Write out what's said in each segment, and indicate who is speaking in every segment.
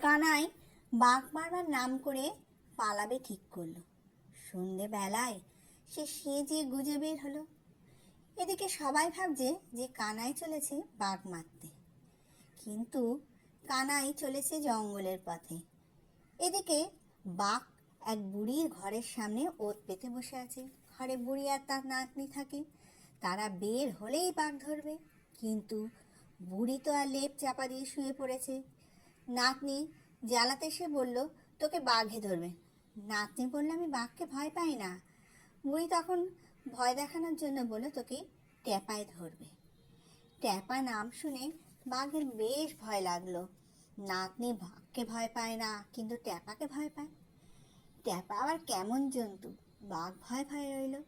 Speaker 1: কানাই বাঘ মারবার নাম করে পালাবে ঠিক করল। সন্ধেবেলায় সে সেজে গুজে বের হলো। এদিকে সবাই ভাবছে যে কানাই চলেছে বাঘ মারতে। কিন্তু কানাই চলেছে জঙ্গলের পথে। এদিকে বাঘ এক বুড়ির ঘরের সামনে ওত পেতে বসে আছে। ঘরে বুড়ি আর তার নাতনি থাকে। তারা বের হলেই বাঘ ধরবে। কিন্তু বুড়ি তো আর লেপ চাপা দিয়ে শুয়ে পড়েছে। নাতনি জ্বালাতে সে বলল, তোকে বাঘে ধরবে। নাতনি বলল, আমি বাঘকে ভয় পাই না। বুড়ি তখন ভয় দেখানোর জন্য বলল, তোকে ট্যাপায় ধরবে। ট্যাপা নাম শুনে বাঘের বেশ ভয় লাগল। নাতনি বাঘকে ভয় পায় না, কিন্তু ট্যাপাকে ভয় পায়। ট্যাপা আবার কেমন জন্তু, বাঘ ভয় ভয় রইল।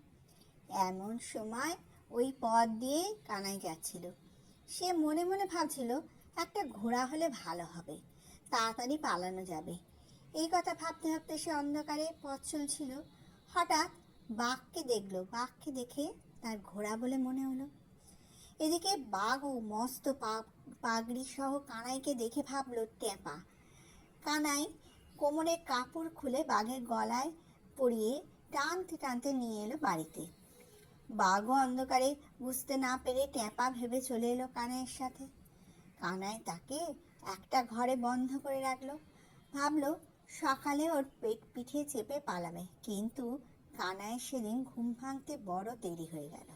Speaker 1: এমন সময় ওই পথ দিয়ে কানাই যাচ্ছিল। সে মনে মনে ভাবছিল একটা ঘোড়া হলে ভালো হবে। তাড়াতাড়ি পালানো যাবে। এই কথা ভাবতে ভাবতে সে অন্ধকারে পথ চলছিল। হঠাৎ বাঘকে দেখল। বাঘকে দেখে তার ঘোড়া বলে মনে হলো। এদিকে বাঘ ও মস্ত পাগড়ি সহ কানাইকে দেখে ভাবলো, ট্যাপা। কানাই কোমরে কাপড় খুলে বাঘের গলায় পরিয়ে টানতে টানতে নিয়ে এলো বাড়িতে। বাঘও অন্ধকারে বুঝতে না পেরে ট্যাপা ভেবে চলে এলো কানাইয়ের সাথে। কানাই তাকে একটা ঘরে বন্ধ করে রাখল। ভাবলো সকালে ওর পেট পিঠে চেপে পালাবে, কিন্তু কানায় সেদিন ঘুম ভাঙতে বড় দেরি হয়ে গেল।